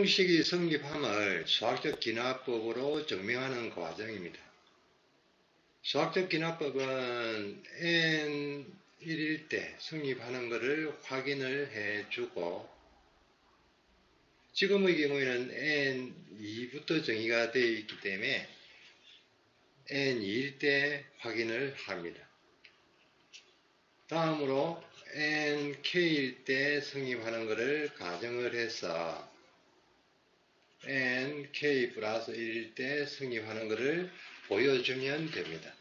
부등식이 성립함을 수학적 기납법으로 증명하는 과정입니다. 수학적 기납법은 n 1일 때 성립하는 것을 확인을 해주고 지금의 경우에는 n 2부터 정의가 되어 있기 때문에 n 2일 때 확인을 합니다. 다음으로 nk일 때 성립하는 것을 가정을 해서 nk 플러스 1일 때 성립하는 것을 보여주면 됩니다.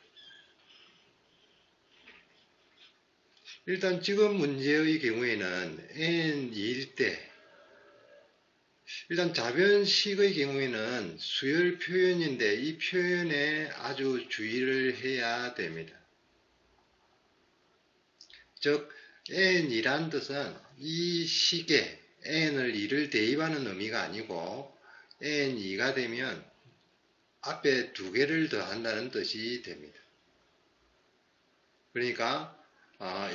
일단 지금 문제의 경우에는 n2일 때 일단 자변식의 경우에는 수열 표현인데 이 표현에 아주 주의를 해야 됩니다. 즉 n이란 뜻은 이 식에 n을 2를 대입하는 의미가 아니고 n2가 되면 앞에 두 개를 더한다는 뜻이 됩니다. 그러니까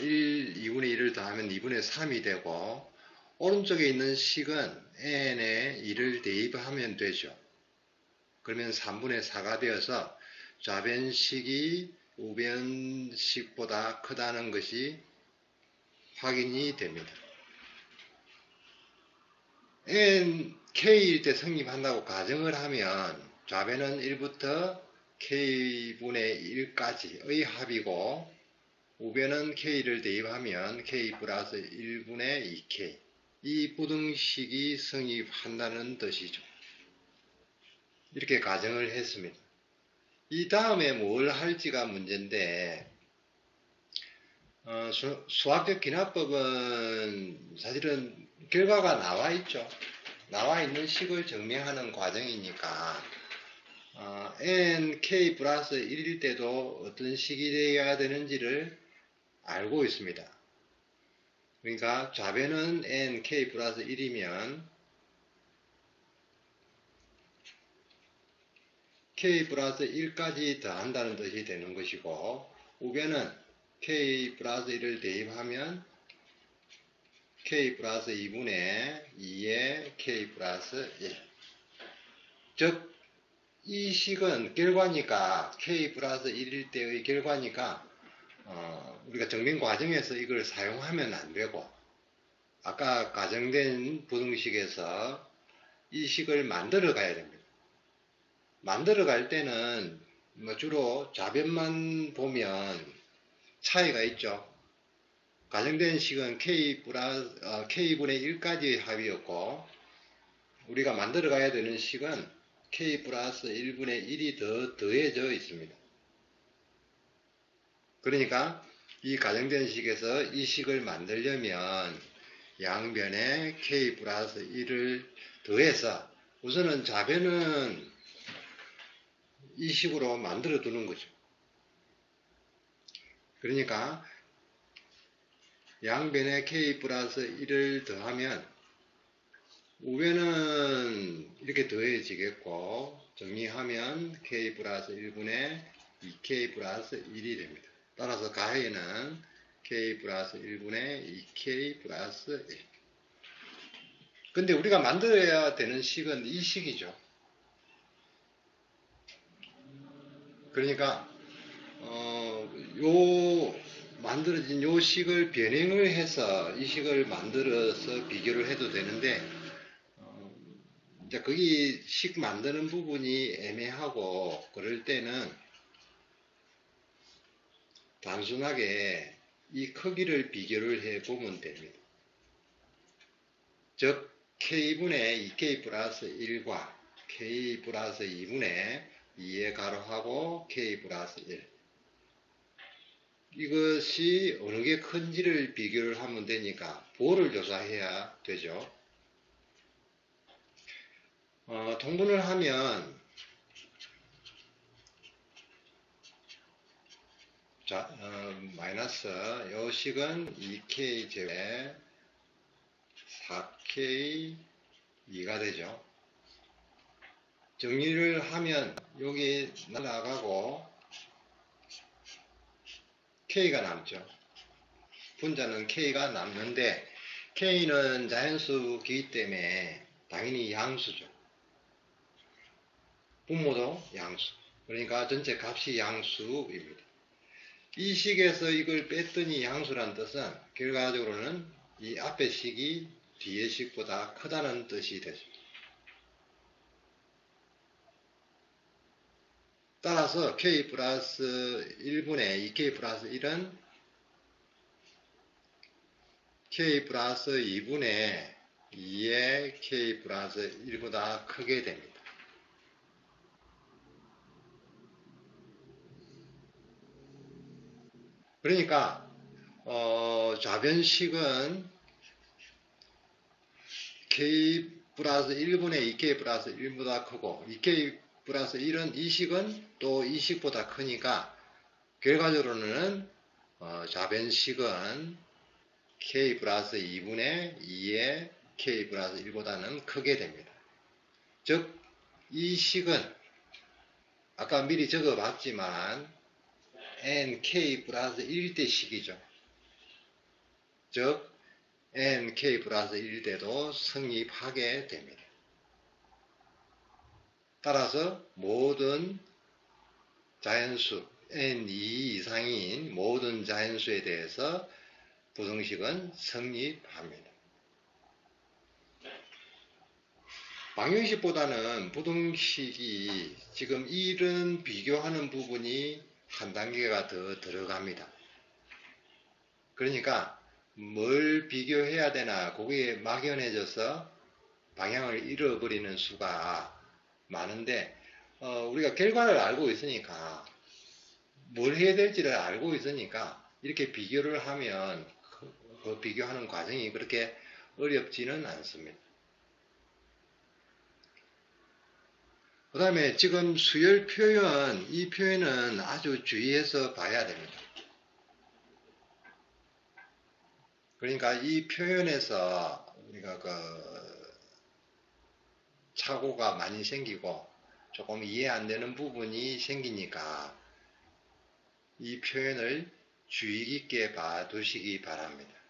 1, 2분의 1을 더하면 2분의 3이 되고 오른쪽에 있는 식은 n에 2를 대입하면 되죠. 그러면 3분의 4가 되어서 좌변식이 우변식보다 크다는 것이 확인이 됩니다. N, k일 때 성립한다고 가정을 하면 좌변은 1부터 k분의 1까지의 합이고 우변은 k를 대입하면 k 플러스 1분의 2k 이 부등식이 성립한다는 뜻이죠. 이렇게 가정을 했습니다. 이 다음에 뭘 할지가 문제인데 어, 수, 학적 기납법은 사실은 결과가 나와 있죠. 나와 있는 식을 증명하는 과정이니까 어, n, k 플러스 1일 때도 어떤 식이 되어야 되는지를 알고 있습니다. 그러니까 좌변은 n, k 플러스 1이면 k 플러스 1까지 더한다는 뜻이 되는 것이고 우변은 k 플러스 1을 대입하면 k 플러스 2분의 2의 k 플러스 1. 즉, 이 식은 결과니까 k 플러스 1일 때의 결과니까 어, 우리가 정리 과정에서 이걸 사용하면 안 되고 아까 가정된 부등식에서 이 식을 만들어 가야 됩니다. 만들어 갈 때는 뭐 주로 좌변만 보면 차이가 있죠. 가정된 식은 K 플러스, 어, K분의 1까지의 합이었고, 우리가 만들어 가야 되는 식은 K 플러스 1분의 1이 더 더해져 있습니다. 그러니까 이 가정된 식에서 이 식을 만들려면 양변에 K 플러스 1을 더해서 우선은 좌변은 이 식으로 만들어 두는 거죠. 그러니까 양변에 k 플러스 1을 더하면 우변은 이렇게 더해지겠고 정리하면 k 플러스 1분의 2k 플러스 1이 됩니다. 따라서 가해는 k 플러스 1분의 2k 플러스 1. 근데 우리가 만들어야 되는 식은 이 식이죠. 그러니까 어, 요 만들어진 요 식을 변형을 해서 이 식을 만들어서 비교를 해도 되는데 어, 이제 거기 식 만드는 부분이 애매하고 그럴 때는 단순하게 이 크기를 비교를 해 보면 됩니다. 즉 k분의 2k 플러스 1과 k 플러스 2분의 2의 가로하고 k 플러스 1 이것이 어느 게 큰지를 비교를 하면 되니까 보를 조사해야 되죠. 어, 통분을 하면 자, 어, 마이너스 요 식은 2k 제곱에 4k 2가 되죠. 정리를 하면 여기 날아가고 K가 남죠. 분자는 K가 남는데 K는 자연수기 때문에 당연히 양수죠. 분모도 양수. 그러니까 전체 값이 양수입니다. 이 식에서 이걸 뺐더니 양수란 뜻은 결과적으로는 이 앞의 식이 뒤의 식보다 크다는 뜻이 되죠. 따라서 k 플러스 1분의 2k 플러스 1은 k 플러스 2분의 2의 k 플러스 1보다 크게 됩니다. 그러니까 어, 좌변식은 k 플러스 1분의 2k 플러스 1보다 크고 2k 플러스 1은 이 식은 또 이 식보다 크니까 결과적으로는 어, 좌변식은 k 플러스 2분의 2의 k 플러스 1보다는 크게 됩니다. 즉, 이 식은 아까 미리 적어 봤지만 nk 플러스 1대 식이죠. 즉, nk 플러스 1대도 성립하게 됩니다. 따라서 모든 자연수 n2 이상인 모든 자연수에 대해서 부등식은 성립합니다. 방정식보다는 부등식이 지금 1은 비교하는 부분이 한 단계가 더 들어갑니다. 그러니까 뭘 비교해야 되나 거기에 막연해져서 방향을 잃어버리는 수가 많은데 어, 우리가 결과를 알고 있으니까 뭘 해야 될지를 알고 있으니까 이렇게 비교를 하면 그, 그 비교하는 과정이 그렇게 어렵지는 않습니다. 그 다음에 지금 수열 표현, 이 표현은 아주 주의해서 봐야 됩니다. 그러니까 이 표현에서 우리가 그 착오가 많이 생기고 조금 이해 안 되는 부분이 생기니까 이 표현을 주의 깊게 봐두시기 바랍니다.